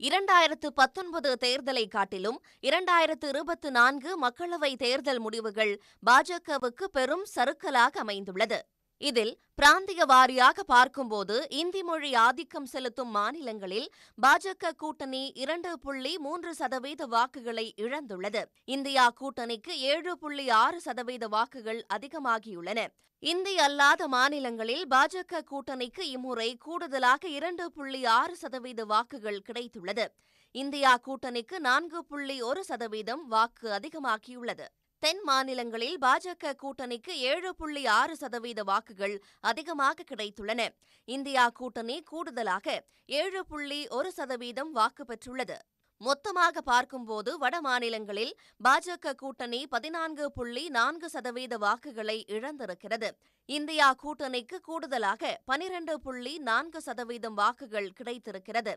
இரண்டாயிரத்து பத்தொன்பது தேர்தலை காட்டிலும் இரண்டாயிரத்து இருபத்து நான்கு மக்களவை தேர்தல் முடிவுகள் பாஜகவுக்கு பெரும் சறுக்கலாக அமைந்துள்ளது. இதில் பிராந்திய வாரியாக பார்க்கும்போது இந்தி மொழி ஆதிக்கம் செலுத்தும் மாநிலங்களில் பாஜக கூட்டணி இரண்டு புள்ளி மூன்று சதவீத வாக்குகளை இழந்துள்ளது. இந்தியா கூட்டணிக்கு ஏழு புள்ளி ஆறு சதவீத வாக்குகள் அதிகமாகியுள்ளன. இந்தி அல்லாத மாநிலங்களில் பாஜக கூட்டணிக்கு இம்முறை கூடுதலாக இரண்டு புள்ளி ஆறு சதவீத வாக்குகள் கிடைத்துள்ளது. இந்தியா கூட்டணிக்கு நான்கு புள்ளி ஒரு சதவீதம் வாக்கு அதிகமாகியுள்ளது. தென் மாநிலங்களில் பாஜக கூட்டணிக்கு ஏழு புள்ளி ஆறு சதவீத வாக்குகள் அதிகமாக கிடைத்துள்ளன. இந்தியா கூட்டணி கூடுதலாக ஏழு புள்ளி ஒரு சதவீதம் வாக்கு பெற்றுள்ளது. மொத்தமாக பார்க்கும்போது வட மாநிலங்களில் பாஜக கூட்டணி பதினான்கு புள்ளி நான்கு சதவீத வாக்குகளை இழந்திருக்கிறது. இந்தியா கூட்டணிக்கு கூடுதலாக பனிரண்டு புள்ளி நான்கு சதவீதம் வாக்குகள் கிடைத்திருக்கிறது.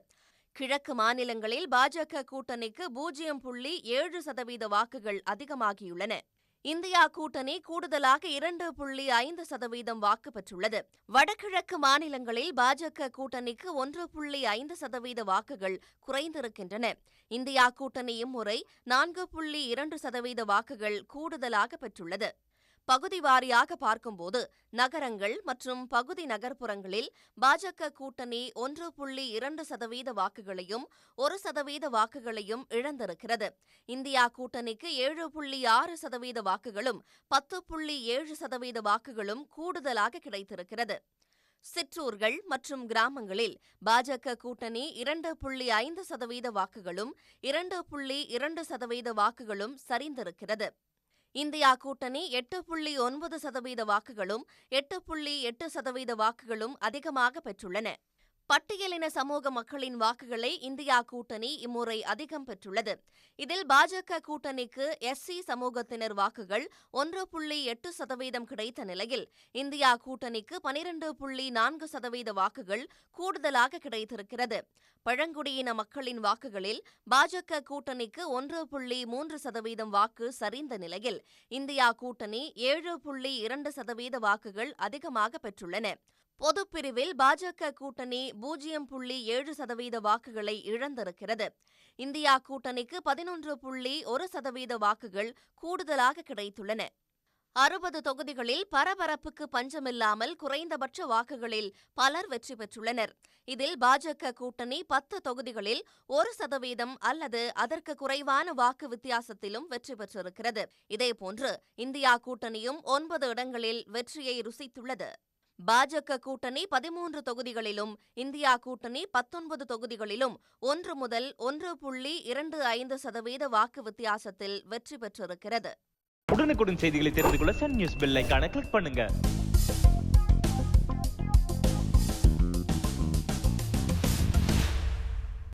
கிழக்கு மாநிலங்களில் பாஜக கூட்டணிக்கு பூஜ்ஜியம் புள்ளி ஏழு சதவீத வாக்குகள் அதிகமாகியுள்ளன. இந்தியா கூட்டணி கூடுதலாக இரண்டு புள்ளி ஐந்து சதவீதம் வாக்கு பெற்றுள்ளது. வடகிழக்கு மாநிலங்களில் பாஜக கூட்டணிக்கு ஒன்று புள்ளி ஐந்து சதவீத வாக்குகள் குறைந்திருக்கின்றன. இந்தியா கூட்டணி இம்முறை நான்கு புள்ளி இரண்டு சதவீத வாக்குகள் கூடுதலாக பெற்றுள்ளது. பகுதி வாரியாக பார்க்கும்போது நகரங்கள் மற்றும் பகுதி நகர்ப்புறங்களில் பாஜக கூட்டணி ஒன்று புள்ளி இரண்டு சதவீத வாக்குகளையும் ஒரு சதவீத வாக்குகளையும் இழந்திருக்கிறது. இந்தியா கூட்டணிக்கு ஏழு புள்ளி ஆறு சதவீத வாக்குகளும் பத்து புள்ளி ஏழு சதவீத வாக்குகளும் கூடுதலாக கிடைத்திருக்கிறது. சிற்றூர்கள் மற்றும் கிராமங்களில் பாஜக கூட்டணி இரண்டு புள்ளி ஐந்து சதவீத வாக்குகளும் இரண்டு புள்ளி இரண்டு சதவீத வாக்குகளும் சரிந்திருக்கிறது. இந்தியா கூட்டணி எட்டு புள்ளி ஒன்பது சதவீத வாக்குகளும் எட்டு புள்ளி எட்டு சதவீத வாக்குகளும் அதிகமாக பெற்றுள்ளன. பட்டியலின சமூக மக்களின் வாக்குகளை இந்தியா கூட்டணி இம்முறை அதிகம் பெற்றுள்ளது. இதில் பாஜக கூட்டணிக்கு எஸ்சி சமூகத்தினர் வாக்குகள் ஒன்று புள்ளி எட்டு சதவீதம் கிடைத்த நிலையில் இந்தியா கூட்டணிக்கு பனிரண்டு புள்ளி நான்கு சதவீத வாக்குகள் கூடுதலாக கிடைத்திருக்கிறது. பழங்குடியின மக்களின் வாக்குகளில் பாஜக கூட்டணிக்கு ஒன்று புள்ளி மூன்று சதவீதம் வாக்கு சரிந்த நிலையில் இந்தியா கூட்டணி ஏழு புள்ளி இரண்டு சதவீத வாக்குகள் அதிகமாக பெற்றுள்ளன. பொதுப்பிரிவில் பாஜக கூட்டணி பூஜ்ஜியம் புள்ளி ஏழு சதவீத வாக்குகளை இழந்திருக்கிறது. இந்தியா கூட்டணிக்கு பதினொன்று புள்ளி ஒரு சதவீத வாக்குகள் கூடுதலாக கிடைத்துள்ளன. அறுபது தொகுதிகளில் பரபரப்புக்கு பஞ்சமில்லாமல் குறைந்தபட்ச வாக்குகளில் பலர் வெற்றி பெற்றுள்ளனர். இதில் பாஜக கூட்டணி பத்து தொகுதிகளில் ஒரு சதவீதம் அல்லது அதற்கு குறைவான வாக்கு வித்தியாசத்திலும் வெற்றி பெற்றிருக்கிறது. இதேபோன்று இந்தியா கூட்டணியும் ஒன்பது இடங்களில் வெற்றியை ருசித்துள்ளது. பாஜக கூட்டணி பதிமூன்று தொகுதிகளிலும் இந்தியா கூட்டணி பத்தொன்பது தொகுதிகளிலும் ஒன்று முதல் ஒன்று புள்ளி இரண்டு ஐந்து சதவீத வாக்கு வித்தியாசத்தில் வெற்றி பெற்றிருக்கிறது. உடனுக்குடன் செய்திகளை தெரிந்து கொள்ள சன் நியூஸ் பெல் கிளிக் பண்ணுங்க.